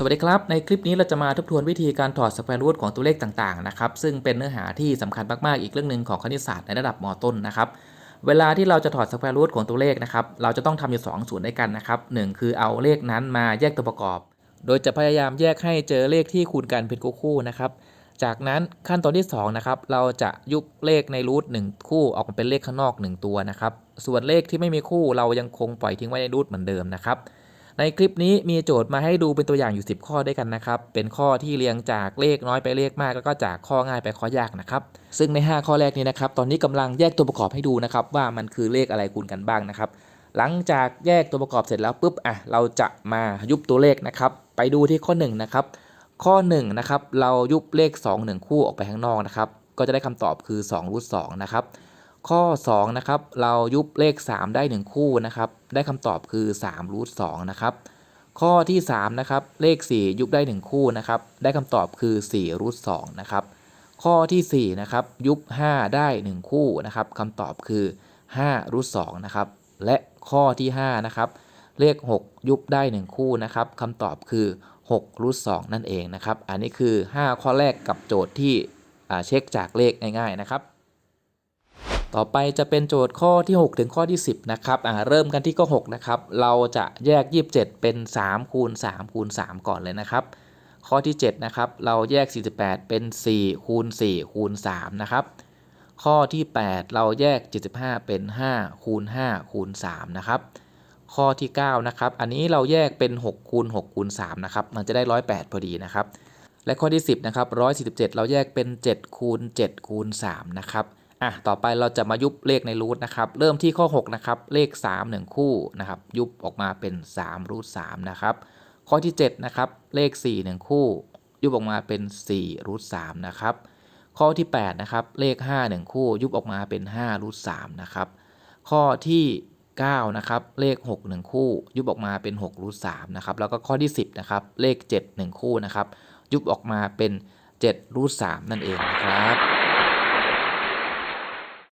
สวัสดีครับ ในคลิปนี้เราจะมาทบทวนวิธีการถอดสแควร์รูทของตัวเลขต่างๆนะครับซึ่งเป็นเนื้อหาที่สำคัญมากๆ อีกเรื่องหนึ่งของคณิตศาสตร์ในระดับมต้นนะครับเวลาที่เราจะถอดสแควร์รูทของตัวเลขนะครับเราจะต้องทำอยู่ 2 ส่วนด้วยกันนะครับหนึ่งคือเอาเลขนั้นมาแยกตัวประกอบ โดยจะพยายามแยกให้เจอเลขที่คูณกันเป็นคู่ๆนะครับจากนั้นขั้นตอนที่2นะครับเราจะยุบเลขในรูทหนึ่งคู่ออกมาเป็นเลขข้างนอก 1 ตัวนะครับส่วนเลขที่ไม่มีคู่เรายังคงปล่อยทิ้งไว้ในรูทเหมือนเดิมนะครับ ในคลิปนี้มีโจทย์มาให้ดูเป็นตัวอย่างอยู่ 10 ข้อด้วยกันนะครับ เป็นข้อที่เรียงจากเลขน้อยไปเลขมาก แล้วก็จากข้อง่ายไปข้อยากนะครับ ซึ่งใน 5 ข้อแรกนี้นะครับ ตอนนี้กำลังแยกตัวประกอบให้ดูนะครับ ว่ามันคือเลขอะไรคูณกันบ้างนะครับ หลังจากแยกตัวประกอบเสร็จแล้วปุ๊บ อะ เราจะมายุบตัวเลขนะครับ ไปดูที่ข้อ1นะครับ ข้อ1นะครับ เรายุบเลข 2 1 คู่ออกไปข้างนอกนะครับ ก็จะได้คำตอบคือ2รูท2นะครับ ข้อ 2 นะครับ เรายุบเลข 3 ได้ 1 คู่นะครับ ได้คำตอบคือ3รูท2นะครับ ข้อที่ 3 นะครับ เลข 4 ยุบได้ 1 คู่นะครับ ได้คำตอบคือ4รูท2นะครับ ข้อที่ 4 นะครับ ยุบ 5 ได้ 1 คู่นะครับคำตอบคือ5รูท2นะครับ และข้อที่5นะครับเลข 6 ยุบได้ 1 คู่นะครับคำตอบคือ6รูท2นั่นเองนะครับ อันนี้คือ 5 ข้อแรกกับโจทย์ที่เช็คจากเลขง่าย ๆ นะครับ ต่อไปจะเป็นโจทย์ข้อที่ 6 ถึงข้อที่ 10 นะครับอ่าเริ่มกันที่ข้อ 6 นะครับ เราจะแยก 27 เป็น 3 คูณ 3 คูณ 3 ก่อนเลยนะครับ ข้อที่ 7 นะครับ เราแยก 48 เป็น 4 คูณ 4 คูณ 3 นะครับ ข้อที่ 8 เราแยก 75 เป็น 5 คูณ 5 คูณ 3 นะครับ ข้อที่ 9 นะครับ อันนี้เราแยกเป็น 6 คูณ 6 คูณ 3 นะครับ มันจะได้ 108 พอดีนะครับ และข้อที่ 10 นะครับ 147 เราแยกเป็น 7 คูณ 7 คูณ 3 นะครับ อะต่อไปเราจะมายุบเลขในรูทนะครับเริ่มที่ข้อ6นะครับเลข 3 1 คู่นะครับยุบออกมาเป็น3รูท3นะครับข้อที่7นะครับเลข 4 1 คู่ ยุบออกมาเป็น4รูท3นะครับข้อที่8นะครับเลข 5 1 คู่ ยุบออกมาเป็น5รูท3นะครับข้อที่9นะครับเลข 6 1 คู่ ยุบออกมาเป็น6รูท3นะครับแล้วก็ข้อที่ 10นะครับเลข 7 1 คู่นะครับยุบออกมาเป็น7รูท3นั่นเองนะครับ